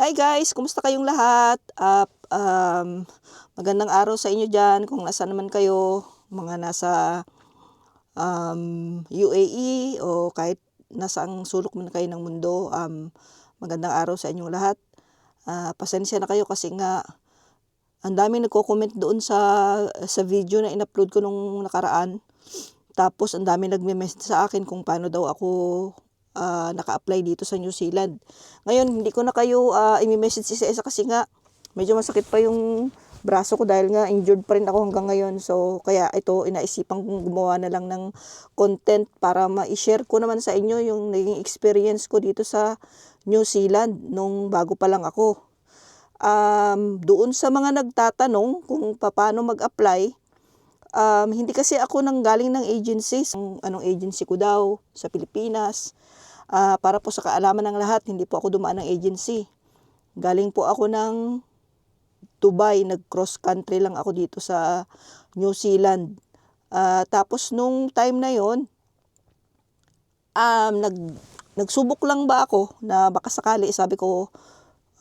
Hi guys, kumusta kayong lahat? Uh, um, magandang araw sa inyo dyan kung nasa naman kayo, mga nasa um, UAE o kahit nasa ang sulok man kayo ng mundo. Um, magandang araw sa inyong lahat. Uh, pasensya na kayo kasi nga ang daming nagko-comment doon sa sa video na in-upload ko nung nakaraan. Tapos ang dami nagme-message sa akin kung paano daw ako uh, naka-apply dito sa New Zealand. Ngayon, hindi ko na kayo uh, i-message isa-isa kasi nga medyo masakit pa yung braso ko dahil nga injured pa rin ako hanggang ngayon. So, kaya ito, inaisipan kong gumawa na lang ng content para ma-share ko naman sa inyo yung naging experience ko dito sa New Zealand nung bago pa lang ako. Um, doon sa mga nagtatanong kung paano mag-apply, um, hindi kasi ako nang galing ng agencies. Anong agency ko daw sa Pilipinas. Uh, para po sa kaalaman ng lahat, hindi po ako dumaan ng agency. Galing po ako ng Dubai, nag-cross country lang ako dito sa New Zealand. Uh, tapos nung time na yon um, nag, nagsubok lang ba ako na baka sakali, sabi ko,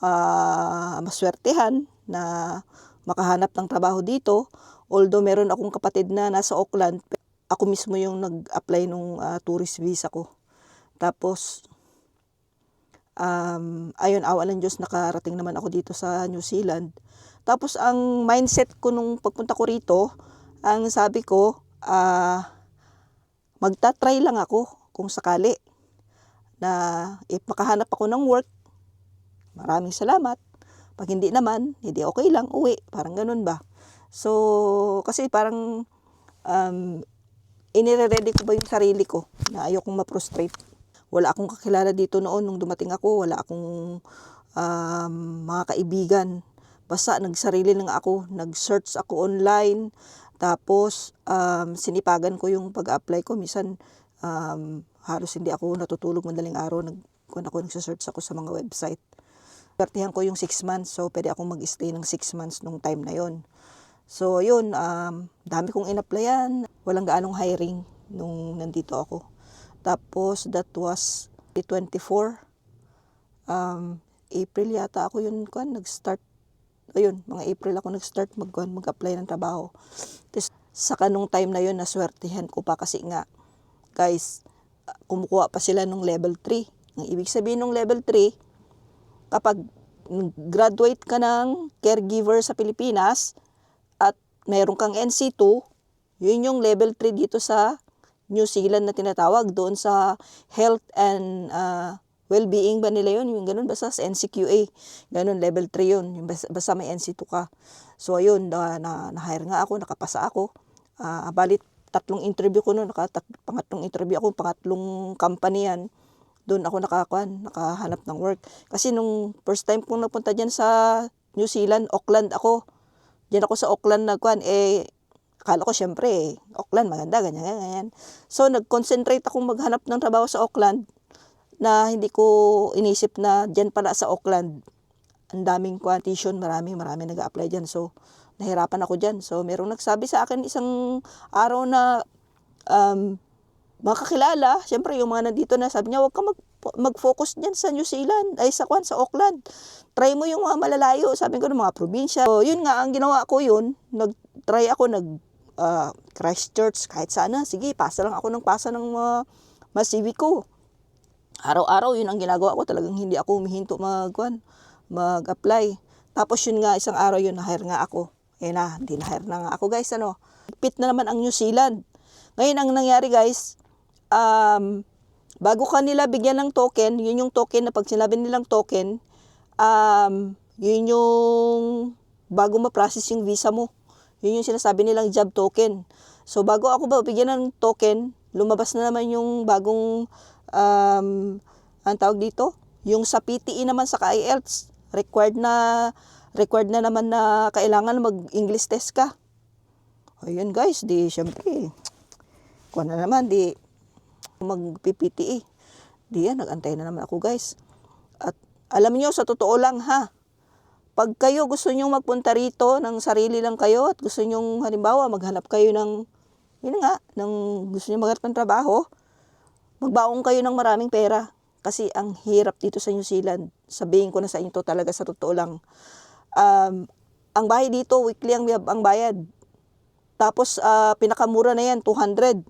uh, maswertehan na makahanap ng trabaho dito. Although meron akong kapatid na nasa Auckland, ako mismo yung nag-apply nung uh, tourist visa ko. Tapos, um, ayun, awa ng Diyos, nakarating naman ako dito sa New Zealand. Tapos, ang mindset ko nung pagpunta ko rito, ang sabi ko, uh, magta-try lang ako kung sakali na if makahanap ako ng work, maraming salamat. Pag hindi naman, hindi okay lang, uwi. Parang ganun ba? So, kasi parang um, inire-ready ko ba yung sarili ko na ayokong ma-frustrate wala akong kakilala dito noon nung dumating ako, wala akong um, mga kaibigan. Basta nagsarili lang ako, nag-search ako online, tapos um, sinipagan ko yung pag-apply ko. Minsan um, halos hindi ako natutulog madaling araw, nag, kung ako nagsa-search ako sa mga website. Pertihan ko yung 6 months, so pwede akong mag-stay ng 6 months nung time na yon. So yun, um, dami kong in-applyan, walang gaanong hiring nung nandito ako. Tapos that was 24 um, April yata ako yun kan nag-start ayun mga April ako nag-start mag mag-apply ng trabaho. Tapos sa kanong time na yun naswertehan ko pa kasi nga guys kumukuha pa sila ng level 3. Ang ibig sabihin ng level 3 kapag graduate ka ng caregiver sa Pilipinas meron kang NC2, yun yung level 3 dito sa New Zealand na tinatawag doon sa health and uh, well-being ba nila yun? Yung ganun, basta sa NCQA. Ganun, level 3 yun. Yung basta, basta may NC2 ka. So, ayun, na, na, na-hire nga ako, nakapasa ako. Uh, balit, tatlong interview ko noon, nakatat, pangatlong interview ako, pangatlong company yan. Doon ako nakakuan, nakahanap ng work. Kasi nung first time kong napunta dyan sa New Zealand, Auckland ako. Diyan ako sa Auckland nagkuan, eh, Akala ko syempre, Auckland maganda, ganyan, ganyan. So, nag-concentrate akong maghanap ng trabaho sa Auckland na hindi ko inisip na dyan pala sa Auckland. Ang daming quantition, marami, marami nag-apply dyan. So, nahirapan ako dyan. So, merong nagsabi sa akin isang araw na um, mga kakilala, syempre yung mga nandito na, sabi niya, huwag ka mag, mag-focus dyan sa New Zealand, ay sa Kwan, sa Auckland. Try mo yung mga malalayo, sabi ko ng mga probinsya. So, yun nga, ang ginawa ko yun, nag-try ako, nag uh, Christchurch, kahit sana, sige, pasa lang ako ng pasa ng mga, mga CV ko. Araw-araw, yun ang ginagawa ko. Talagang hindi ako humihinto mag, mag-apply. Tapos yun nga, isang araw yun, na-hire nga ako. Eh na, hindi na-hire na nga ako guys, ano. Pit na naman ang New Zealand. Ngayon, ang nangyari guys, um, bago ka nila bigyan ng token, yun yung token na pag sinabi nilang token, um, yun yung bago ma-process yung visa mo. Yun yung sinasabi nilang job token. So bago ako ba bigyan ng token, lumabas na naman yung bagong um, ang tawag dito, yung sa PTE naman sa IELTS, required na required na naman na kailangan mag-English test ka. Ayun guys, di syempre, kuha na naman, di mag-PPTE. Di yan, nag-antay na naman ako guys. At alam niyo sa totoo lang ha, pag kayo gusto nyong magpunta rito ng sarili lang kayo at gusto nyong halimbawa maghanap kayo ng, yun nga, ng gusto nyong maghanap ng trabaho, magbaong kayo ng maraming pera. Kasi ang hirap dito sa New Zealand. Sabihin ko na sa inyo to talaga sa totoo lang. Um, ang bahay dito, weekly ang, ang bayad. Tapos, ah, pinakamura na yan, 200.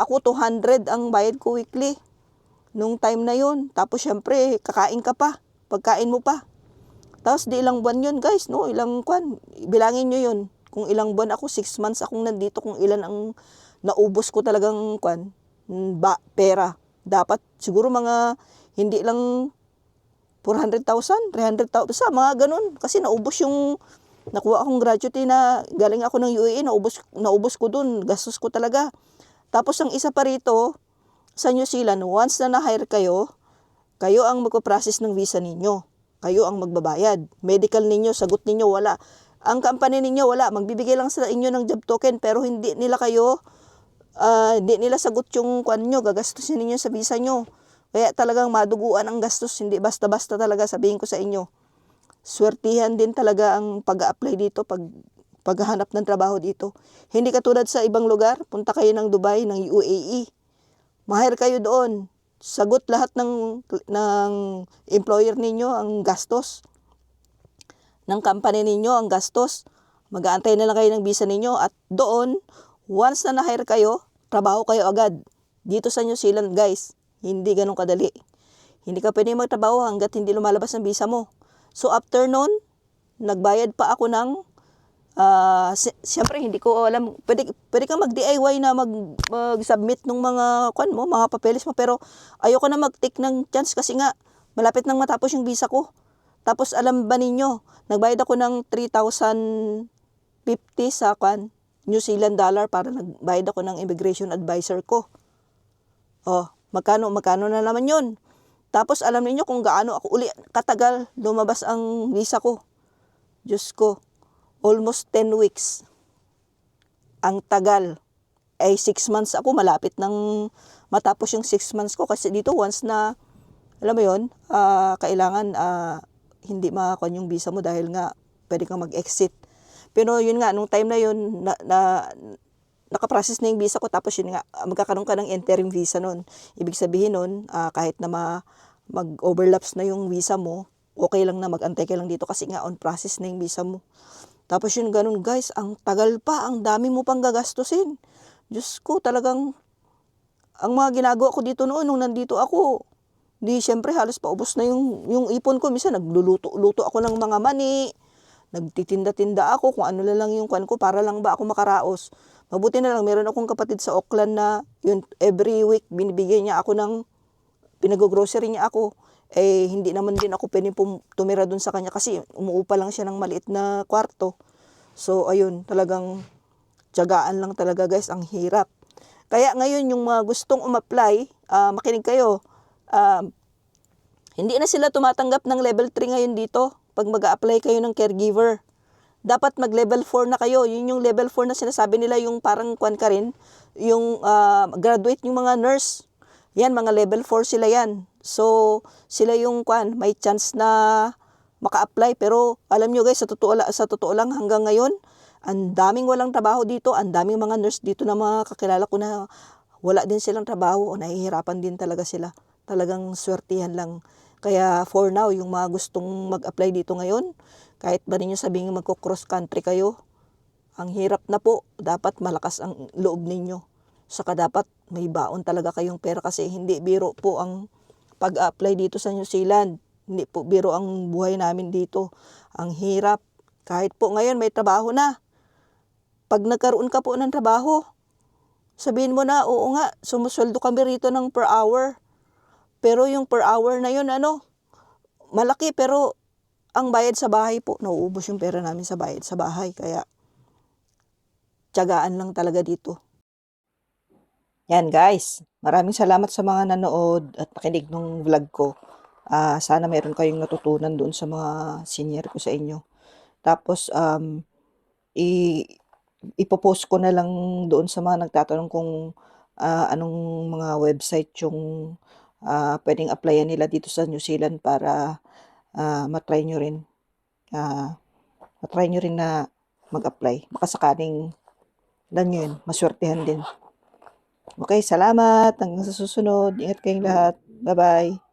Ako, 200 ang bayad ko weekly. Nung time na yun. Tapos, syempre, kakain ka pa. Pagkain mo pa. Tapos, di ilang buwan yun, guys, no? Ilang kwan. Bilangin nyo yun. Kung ilang buwan ako, 6 months akong nandito, kung ilan ang naubos ko talagang kwan, ba, pera. Dapat, siguro mga, hindi lang 400,000, 300,000, sa mga ganun. Kasi naubos yung nakuha akong gratuity na galing ako ng UAE, naubos, naubos ko dun, gastos ko talaga. Tapos ang isa pa rito, sa New Zealand, once na na-hire kayo, kayo ang magpaprocess ng visa ninyo. Kayo ang magbabayad. Medical ninyo, sagot ninyo, wala. Ang company ninyo, wala. Magbibigay lang sa inyo ng job token, pero hindi nila kayo, ah, hindi nila sagot yung kwan nyo, gagastusin ninyo sa visa nyo. Kaya talagang maduguan ang gastos, hindi basta-basta talaga sabihin ko sa inyo swertihan din talaga ang pag-apply dito pag paghahanap ng trabaho dito. Hindi katulad sa ibang lugar, punta kayo ng Dubai, ng UAE. Mahir kayo doon. Sagot lahat ng ng employer ninyo ang gastos. Ng company ninyo ang gastos. Mag-aantay na lang kayo ng visa ninyo at doon, once na na-hire kayo, trabaho kayo agad. Dito sa New Zealand, guys, hindi ganun kadali. Hindi ka pwede magtrabaho hanggat hindi lumalabas ang visa mo. So after nun, nagbayad pa ako ng si- siyempre hindi ko alam pwede pwede kang mag-DIY na mag mag-submit ng mga kwan mo, mga papeles mo pero ayoko na mag-take ng chance kasi nga malapit nang matapos yung visa ko. Tapos alam ba ninyo, nagbayad ako ng 3,050 sa kwan, New Zealand dollar para nagbayad ako ng immigration advisor ko. Oh, magkano magkano na naman 'yon? Tapos alam niyo kung gaano ako uli katagal lumabas ang visa ko. Diyos ko, almost 10 weeks. Ang tagal. Ay 6 months ako, malapit nang matapos yung 6 months ko. Kasi dito once na, alam mo yon ah, kailangan ah, hindi makakuha yung visa mo dahil nga pwede kang mag-exit. Pero yun nga, nung time na yun, na, na, nakaprocess na yung visa ko tapos yun nga magkakaroon ka ng interim visa nun. Ibig sabihin nun ah, kahit na ma, mag-overlaps na yung visa mo, okay lang na mag-antay ka lang dito kasi nga on process na yung visa mo. Tapos yun ganun guys, ang tagal pa, ang dami mo pang gagastusin. Diyos ko talagang ang mga ginagawa ko dito noon nung nandito ako, di syempre halos paubos na yung, yung ipon ko. Minsan nagluluto-luto ako ng mga mani, nagtitinda-tinda ako kung ano lang yung kwan ko para lang ba ako makaraos. Mabuti na lang, meron akong kapatid sa Auckland na yun, every week binibigay niya ako ng, pinag-grocery niya ako. Eh, hindi naman din ako pwede pum- tumira dun sa kanya kasi umuupa lang siya ng maliit na kwarto. So, ayun, talagang tiyagaan lang talaga guys, ang hirap. Kaya ngayon yung mga gustong umapply, ah, makinig kayo, ah, hindi na sila tumatanggap ng level 3 ngayon dito pag mag apply kayo ng caregiver. Dapat mag level 4 na kayo. Yun yung level 4 na sinasabi nila yung parang kwan ka rin, yung ah, graduate yung mga nurse. Yan, mga level 4 sila yan. So, sila yung kwan, may chance na maka-apply. Pero alam nyo guys, sa totoo, la- sa totoo lang hanggang ngayon, ang daming walang trabaho dito, ang daming mga nurse dito na mga kakilala ko na wala din silang trabaho o nahihirapan din talaga sila. Talagang swertihan lang. Kaya for now, yung mga gustong mag-apply dito ngayon, kahit ba ninyo sabihin magko-cross country kayo, ang hirap na po. Dapat malakas ang loob ninyo. Saka dapat may baon talaga kayong pera kasi hindi biro po ang pag-apply dito sa New Zealand. Hindi po biro ang buhay namin dito. Ang hirap. Kahit po ngayon may trabaho na. Pag nagkaroon ka po ng trabaho, sabihin mo na, oo nga, sumusweldo kami rito ng per hour. Pero yung per hour na yun, ano, malaki pero ang bayad sa bahay po, nauubos yung pera namin sa bayad sa bahay. Kaya, tiyagaan lang talaga dito. Yan guys, maraming salamat sa mga nanood at nakinig ng vlog ko. Ah, sana meron kayong natutunan doon sa mga senior ko sa inyo. Tapos, um, i ipopost ko na lang doon sa mga nagtatanong kung ah, anong mga website yung ah, pwedeng applyan nila dito sa New Zealand para ah, matry nyo rin. ah matry nyo rin na mag-apply. Baka sakaling, alam nyo yun, maswertehan din. Okay, salamat. Hanggang sa susunod. Ingat kayong lahat. Bye-bye.